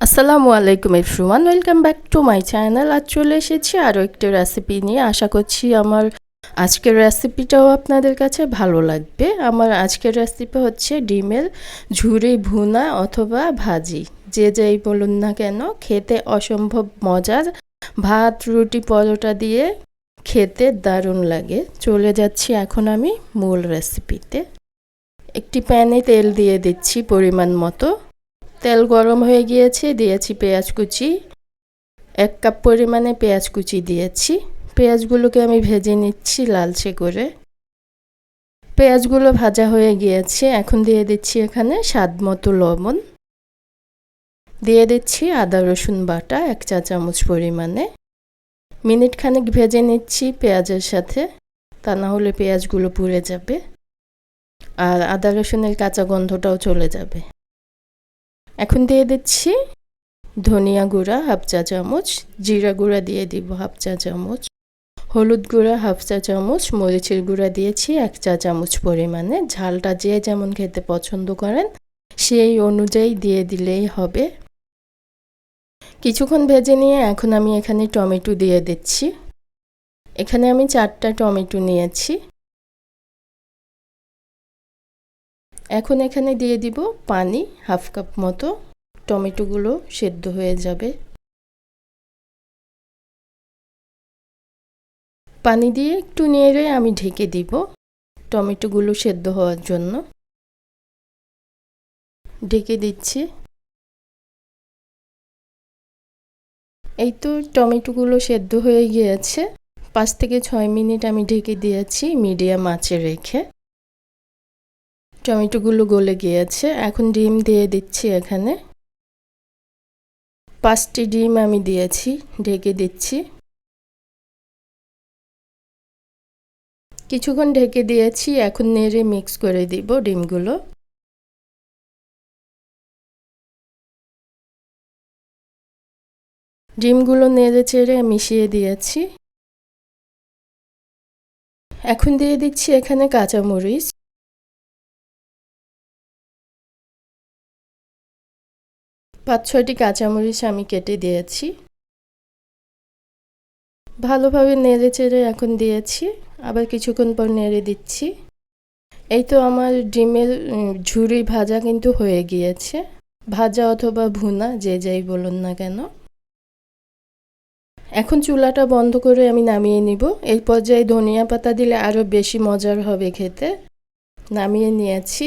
আসসালামু আলাইকুম everyone welcome back to my channel আজ চলে এসেছি আরও একটি রেসিপি নিয়ে। আশা করছি আমার আজকের রেসিপিটাও আপনাদের কাছে ভালো লাগবে। আমার আজকের রেসিপি হচ্ছে ডিমের ঝুরি ভুনা অথবা ভাজি। যে যেই বলুন না কেন, খেতে অসম্ভব মজার। ভাত, রুটি, পরোটা দিয়ে খেতে দারুণ লাগে। চলে যাচ্ছি এখন আমি মূল রেসিপিতে একটি প্যানে তেল দিয়ে দিচ্ছি পরিমাণ মতো। তেল গরম হয়ে গিয়েছে, দিয়েছি পেঁয়াজ কুচি। এক কাপ পরিমাণে পেঁয়াজ কুচি দিয়েছি। পেঁয়াজগুলোকে আমি ভেজে নিচ্ছি লালচে করে। পেঁয়াজগুলো ভাজা হয়ে গিয়েছে, এখন দিয়ে দিচ্ছি এখানে স্বাদ মতো লবণ। দিয়ে দিচ্ছি আদা, রসুন বাটা, এক চা চামচ পরিমাণে। মিনিট খানেক ভেজে নিচ্ছি পেঁয়াজের সাথে, তা না হলে পেঁয়াজগুলো পুড়ে যাবে। আর আদা, রসুনের কাঁচা গন্ধটাও চলে যাবে। এখন দিয়ে দিচ্ছি ধনিয়া গুঁড়া হাফ চা চামচ, জিরা গুঁড়া দিয়ে দিব হাফ চা চামচ, হলুদ গুঁড়া হাফ চা চামচ, মরিচের গুঁড়া দিয়েছি এক চা চামচ পরিমাণে। ঝালটা যে যেমন খেতে পছন্দ করেন, সেই অনুযায়ী দিয়ে দিলেই হবে। কিছুক্ষণ ভেজে নিয়ে এখন আমি এখানে টমেটো দিয়ে দিচ্ছি। এখানে আমি চারটা টমেটো নিয়েছি। এখন এখানে দিয়ে দিব পানি, হাফ কাপ মতো। টমেটোগুলো সেদ্ধ হয়ে যাবে। পানি দিয়ে একটু নেড়ে আমি ঢেকে দিব টমেটোগুলো সেদ্ধ হওয়ার জন্য। ঢেকে দিচ্ছি। এই তো টমেটোগুলো সেদ্ধ হয়ে গিয়েছে। পাঁচ থেকে ছয় মিনিট আমি ঢেকে দিয়েছি মিডিয়াম আঁচে রেখে। টমেটোগুলো গলে গিয়েছে। এখন ডিম দিয়ে দিচ্ছি এখানে। পাঁচটি ডিম আমি দিয়েছি, ঢেকে দিচ্ছি। কিছুক্ষণ ঢেকে দিয়েছি, এখন নেড়ে মিক্স করে দিব ডিমগুলো। ডিমগুলো নেড়ে চেড়ে মিশিয়ে দিয়েছি। এখন দিয়ে দিচ্ছি এখানে কাঁচামরিচ। পাঁচ ছয়টি কাঁচামরিচ আমি কেটে দিয়েছি। ভালোভাবে নেড়ে চেড়ে এখন দিয়েছি। আবার কিছুক্ষণ পর নেড়ে দিচ্ছি। এই তো আমার ডিমের ঝুরি ভাজা কিন্তু হয়ে গিয়েছে। ভাজা অথবা ভুনা, যে যাই বলুন না কেন। এখন চুলাটা বন্ধ করে আমি নামিয়ে নিব। এই পর্যায়ে ধনিয়া পাতা দিলে আরও বেশি মজার হবে খেতে। নামিয়ে নিয়েছি।